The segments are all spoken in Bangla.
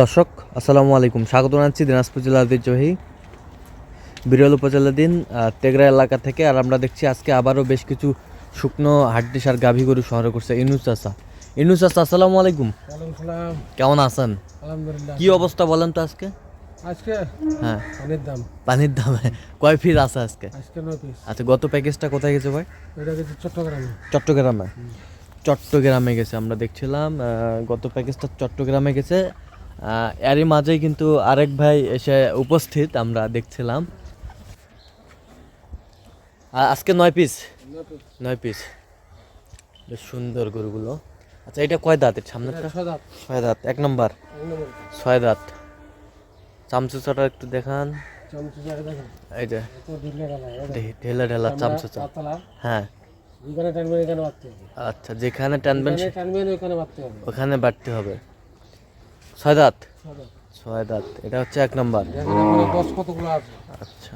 দর্শক আসসালামু আলাইকুম। স্বাগত জানাচ্ছি দিনাজপুর জেলার ঐতিহ্যবাহী বিরল উপজেলাধীন তেগরা এলাকা থেকে। আর আমরা দেখছি আজকে আবারও বেশ কিছু শুকনো হাড্ডিস আর গাভী গরু শহরে করছে ইনুস চাষা ইনুস চাষা আসসালামু আলাইকুম। কেমন আছেন? কি অবস্থা বলেন তো আজকে? আজকে? হ্যাঁ। পানির দাম। পানির দামে। কয় ফিস আছে আজকে? আজকে নয় পিস আচ্ছা গত প্যাকেজটা কোথায় গেছে ভাই? এটা গেছে চট্টগ্রামে। চট্টগ্রামে। চট্টগ্রামে গেছে আমরা দেখছিলাম গত প্যাকেজটা চট্টগ্রামে গেছে। এরই মাঝেই কিন্তু আরেক ভাই এসে উপস্থিত আমরা দেখছিলাম। আজকে নয় পিস নয় পিস বেশ সুন্দর গরুগুলো। আচ্ছা এটা কয় দাঁতের সামনেটা ছদা ছয় দাঁত। এক নম্বর? ছয় দাঁত। চামচুচাটা একটু দেখান। এই যে। ঢিলে ঢেলা চামচুচা। হ্যাঁ। যেখানে টানবেন এখানে বাড়তে হবে। আচ্ছা যেখানে টানবেন যেখানে টানবেন ওখানে বাড়তে হবে। ওখানে বাড়তে হবে। ছয় দাঁত? ছয় দাঁত। এটা হচ্ছে এক নম্বর। দশ কতগুলো আছে? আচ্ছা।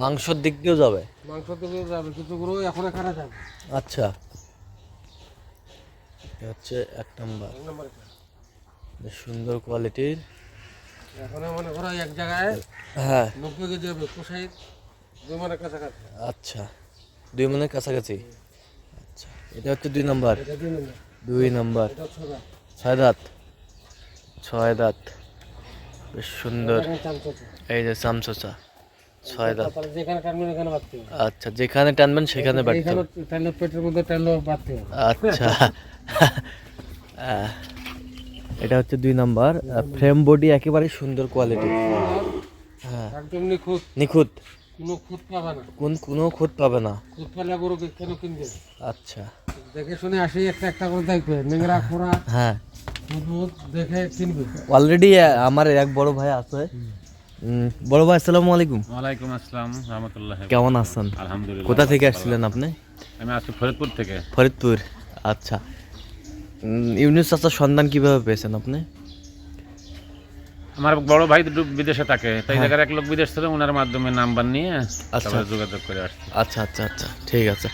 মাংসর দিক দিয়েও যাবে? মাংস তো যাবে কিন্তু গুলো এখন এখানে যাবে। আচ্ছা। এটা হচ্ছে এক নম্বর। সুন্দর কোয়ালিটির। এখন মানে ওরা এক জায়গায় হ্যাঁ। নব্বই কেজি হবে কোষাই দুই মানে কাছাকাছি। আচ্ছা। দুই মনের কাছাকাছি। আচ্ছা এটা হচ্ছে দুই নম্বর। দুই নম্বর। ছয় দাঁত। ছয় দাঁত? বেশ সুন্দর। এই যে চামচোচা। ছয় দাঁত। আচ্ছা যেখানে টানবেন সেখানে বাড়তে পেটের মধ্যে আচ্ছা। এটা হচ্ছে দুই নাম্বার। ফ্রেম বডি একেবারে সুন্দর কোয়ালিটি হ্যাঁ। একদম নিখুঁত। নিখুঁত। কোনো খুঁত পাবে না। কোন কোনো খুঁত পাবে না। খুঁত পেলে গরুকে কেন কিনবে? আচ্ছা। দেখে শুনে আসি একটা একটা করে দেখবে। নেংরা খোরা হ্যাঁ। খুঁত দেখে কিনবে। অলরেডি আমার এক বড় ভাই আছে। বড় ভাই আসসালামু আলাইকুম। ওয়ালাইকুম আসসালাম রহমতুল্লাহ। কেমন আছেন? আলহামদুলিল্লাহ কোথা থেকে আসছিলেন আপনি? আমি আসছি ফরিদপুর থেকে। ফরিদপুর। আচ্ছা। চাচার সন্ধান কীভাবে পেয়েছেন আপনি? আমার বড় ভাই বিদেশে থাকে। তাই জায়গার এক লোক বিদেশ থেকে ওনার মাধ্যমে নাম্বার নিয়ে তারপরে যোগাযোগ করে আসছি। আচ্ছা আচ্ছা আচ্ছা ঠিক আছে।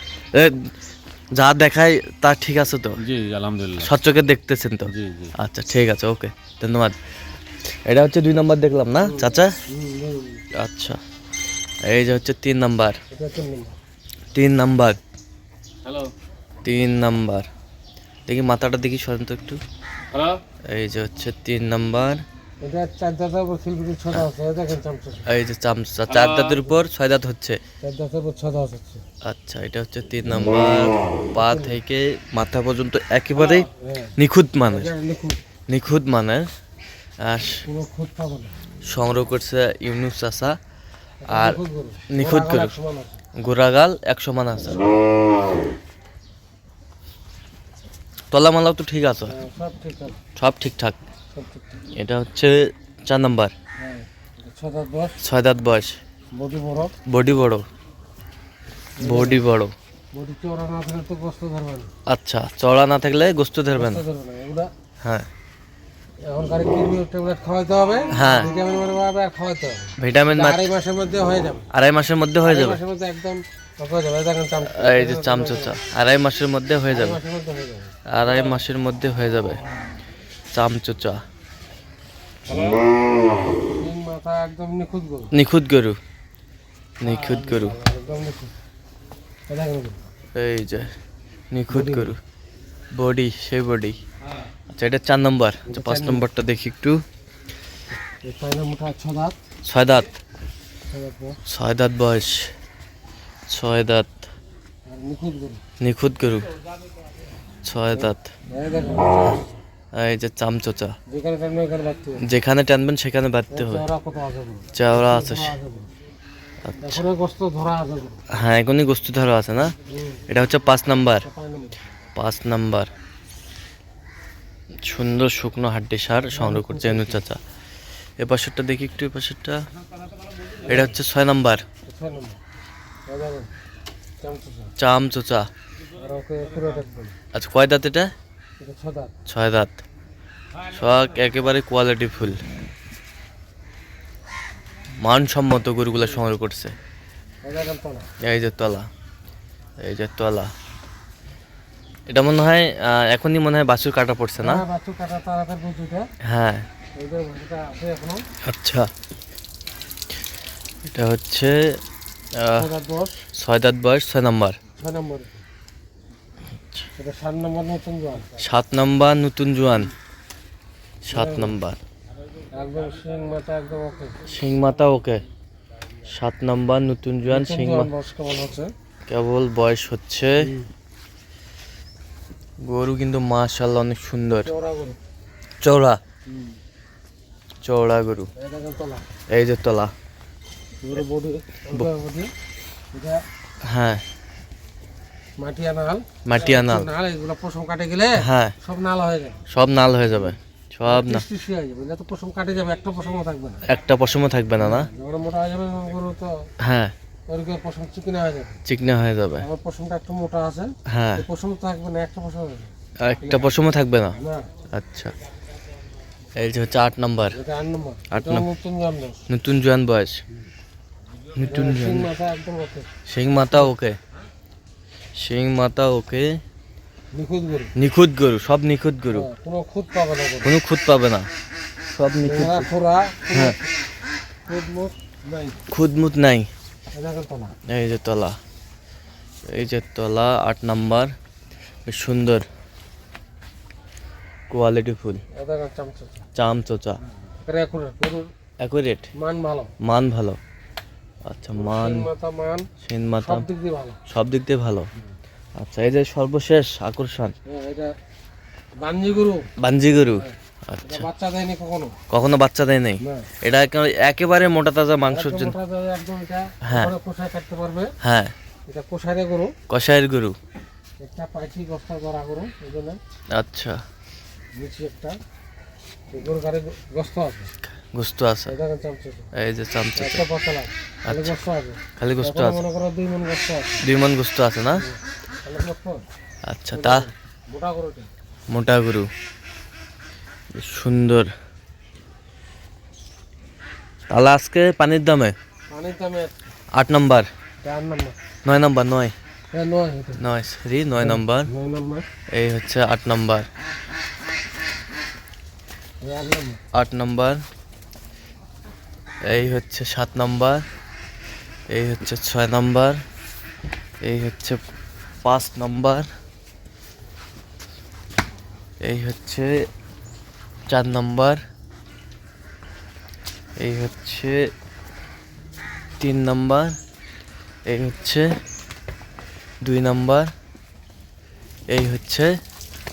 যা দেখায় তা ঠিক আছে তো? জি আলহামদুলিল্লাহ। সচ্চকে দেখতেছেন তো? জি জি। আচ্ছা ঠিক আছে ওকে ধন্যবাদ। এটা হচ্ছে দুই নম্বর দেখলাম না চাচা? আচ্ছা এই যে হচ্ছে তিন নাম্বার। তিন নম্বর। Number hello. তিন নাম্বার। দেখি মাথাটা দেখি সরেন তো একটু। এই যে হচ্ছে তিন নাম্বার। এটা চার দাঁতের উপর শিল্পীর ছদা আছে এই দেখেন চামচ। এই যে চামচা চার দাঁতের উপর ছয় দাঁত হচ্ছে। চার দাঁতের উপর ছদা আছে আচ্ছা এটা হচ্ছে তিন নাম্বার পা থেকে মাথা পর্যন্ত একেবারেই হ্যাঁ নিখুঁত মানে নিখুঁত। মানে আর সংগ্রহ করছে ইউনুস চাষা আর নিখুঁত। গোড়াগাল একশো মান আছে। তলামালাও তো ঠিক আছে। হ্যাঁ, সব ঠিকঠাক। এটা হচ্ছে চার নাম্বার। ছয় দাঁত বয়স। বডি বড়। বডি বড়। আচ্ছা চড়া না থাকলে গোস্ত ধরবে না। কষ্ট ধরবে না এগুলা হ্যাঁ। হ্যাঁ। ভিটামিন মানে আড়াই মাসের মধ্যে হয়ে যাবে। এই যে চামচোচা, আড়াই মাসের মধ্যে হয়ে যাবে। আড়াই মাসের মধ্যে হয়ে যাবে। চামচোচা। নিখুঁত গরু। নিখুঁত গরু। এই যে নিখুঁত গরু। বডি সেই বডি আচ্ছা এটা চার নম্বর। আচ্ছা পাঁচ নম্বরটা দেখি একটু। ছয় দাঁত। ছয় দাঁত। বয়স। ছয় দাঁত নিখুঁত গরু। ছয় দাঁত। এই যে চামচোচা। যেখানে টানবেন সেখানে বাঁধতে হবে। চওড়া আছে গরু হ্যাঁ এখনই গোস্ত ধরা আছে না? এটা হচ্ছে পাঁচ নাম্বার। পাঁচ নাম্বার। সুন্দর শুকনো হাড্ডি সার সংগ্রহ করছে এনু চাচা। এ পাশেরটা দেখি একটু এ পাশেরটা। এটা হচ্ছে ছয় নাম্বার। এটা নম্বর। এই দেখেন চামচা চাম চোচা আর ওকে পুরোটা একদম আচ্ছা কয় দাঁত এটা? ছয় দাঁত। সব একেবারে কোয়ালিটি ফুল। মানসম্মত গরুগুলো সংগ্রহ করছে। এই যে তলা। এই যে তলা। এটা মনে হয় এখনই মনে হয় বাছুর কাটা পড়ছে না? হ্যাঁ হ্যাঁ। আচ্ছা। এটা হচ্ছে ছয় দাঁত বয়স ছয় নম্বর। ছয় নম্বর। সাত নম্বর নতুন জোয়ান। সাত নম্বর সিং সিং মাতা ওকে। সাত নম্বর নতুন জোয়ান সিং কেবল বয়স হচ্ছে। গরু কিন্তু মাশাল্লাহ অনেক সুন্দর। চৌড়া চৌড়া গরু। এই যে তলা। হ্যাঁ। মাটিয়া নাল। মাটিয়া নাল। নাল এগুলো পশম কাটে গেলে হ্যাঁ। সব নাল হয়ে যায় সব নাল হয়ে যাবে। সব না যাবে। যত পশম কাটে যাবে একটা পশমও থাকবে না। একটা পশমও থাকবে না না? যখন মোটা হয়ে যাবে গরু তো হ্যাঁ। ওরকম পশম চিকনা হয়ে যাবে। চিকনা হয়ে যাবে। আমার পশমটা একটু মোটা আছে। হ্যাঁ। পশম থাকবে না একটা পশম একটা পশমও থাকবে না? আচ্ছা। এই যে হচ্ছে আট নম্বর। আট নম্বর। নতুন জোয়ান বয়স। নতুন জোয়ান। মাথা একদম ওকে। সিং মাতা ওকে। সিং মাতা ওকে। নিখুঁত গরু। নিখুঁত গরু সব নিখুঁত গরু। হ্যাঁ, কোনো খুঁত পাবে না কোনো খুঁত পাবে না। সব নিখুঁত। খোরা হ্যাঁ। খুঁত মুখ নাই। খুদ নাই। এটা কিন্তু না এই যে তলা। এই যে তলা আট নাম্বার। সুন্দর। কোয়ালিটি ফুল। এটা চামচা চাম চোচা এটা অ্যাকুরেট মান ভালো। মান ভালো। আচ্ছা মান। মান। সিন মাথা। সব দিক দিয়ে ভালো। সব দিক দিয়ে ভালো। আচ্ছা এই যে সর্বশেষ আকর্ষণ হ্যাঁ, এটা বাঞ্জি গরু। বাঞ্জি গরু। আচ্ছা। বাচ্চা দেয়নি কখনো? কখনো বাচ্চা দেয় নেই? এটা একেবারে মোটা তাজা মাংসের একদম জন্য। একদম এটা হ্যাঁ। কোষায় কাটতে পারবে। হ্যাঁ। এটা কোষারে গরু। কষায়ের গরু। একটা পাইছি গস্তা করা গরু এই জন্য। আচ্ছা। নিচে একটা। এই গরু গাড়ি গস্ত আছে। গোস্ত আছে। এই যে চামচা খালি আচ্ছা। গোস্ত আছে। দুই মন গস্ত আছে। না? আচ্ছা তা মোটা গরু। সুন্দর। তাহলে আজকে পানির দামে? আট নম্বর। নয় নম্বর নয়। হ্যাঁ নয় সরি নয় নম্বর। এই হচ্ছে আট নম্বর। আট নম্বর। এই হচ্ছে সাত নম্বর, এই হচ্ছে ছয় নম্বর, এই হচ্ছে পাঁচ নম্বর, এই হচ্ছে চার নম্বর, এই হচ্ছে তিন নম্বর, এই হচ্ছে দুই নম্বর, এই হচ্ছে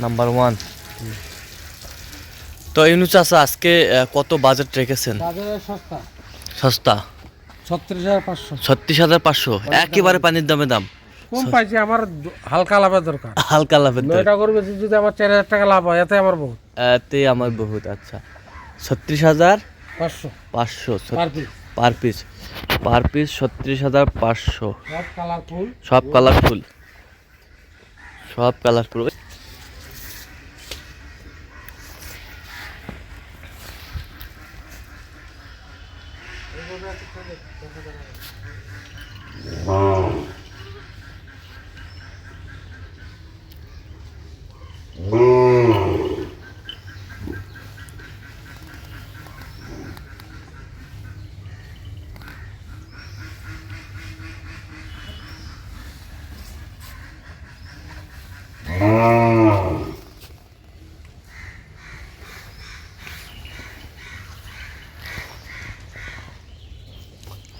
নাম্বার ওয়ান। তো ইনু চাষা আজকে কত বাজেট রেখেছেন? সস্তা। সস্তা। ছত্রিশ হাজার পাঁচশো। ছত্রিশ হাজার পাঁচশো। একেবারে পানির দামে দাম। কম পাইছি আমার হালকা লাভের দরকার। হালকা লাভের দর। নয়টা করবে যদি আমার চার হাজার টাকা লাভ হয় এতে আমার বহুত। এতে আমার বহুত আচ্ছা। ছত্রিশ হাজার পাঁচশো। পাঁচশো। Per piece. Per piece. Per piece ছত্রিশ হাজার পাঁচশো। সব কালারফুল সব কালারফুল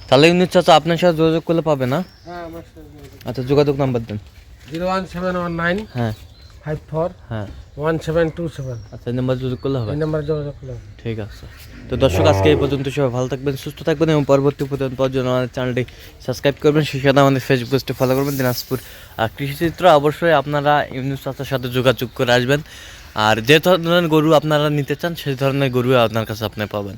তাহলে ইনু চাচা আপনার সাথে যোগাযোগ করলে পাবে না? হ্যাঁ আচ্ছা যোগাযোগ নাম্বার দেন। Zero one seven one nine হ্যাঁ। ফাইভ ফোর হ্যাঁ। ওয়ান সেভেন টু সেভেন আচ্ছা এই নাম্বার যোগাযোগ করলে হবে? এই নাম্বারে যোগাযোগ করলে হবে। ঠিক আছে। তো দর্শক আজকে এই পর্যন্ত সবাই ভালো থাকবেন সুস্থ থাকবেন এবং পরবর্তী পর্যন্ত জন্য আমাদের চ্যানেলটি সাবস্ক্রাইব করবেন। সেই সাথে আমাদের ফেসবুক পেজটি ফলো করবেন দিনাজপুর আর কৃষিচিত্র। অবশ্যই আপনারা ইউনুস চাচার সাথে যোগাযোগ করে আসবেন। আর যে ধরনের গরু আপনারা নিতে চান সেই ধরনের গরু আপনার কাছে আপনি পাবেন।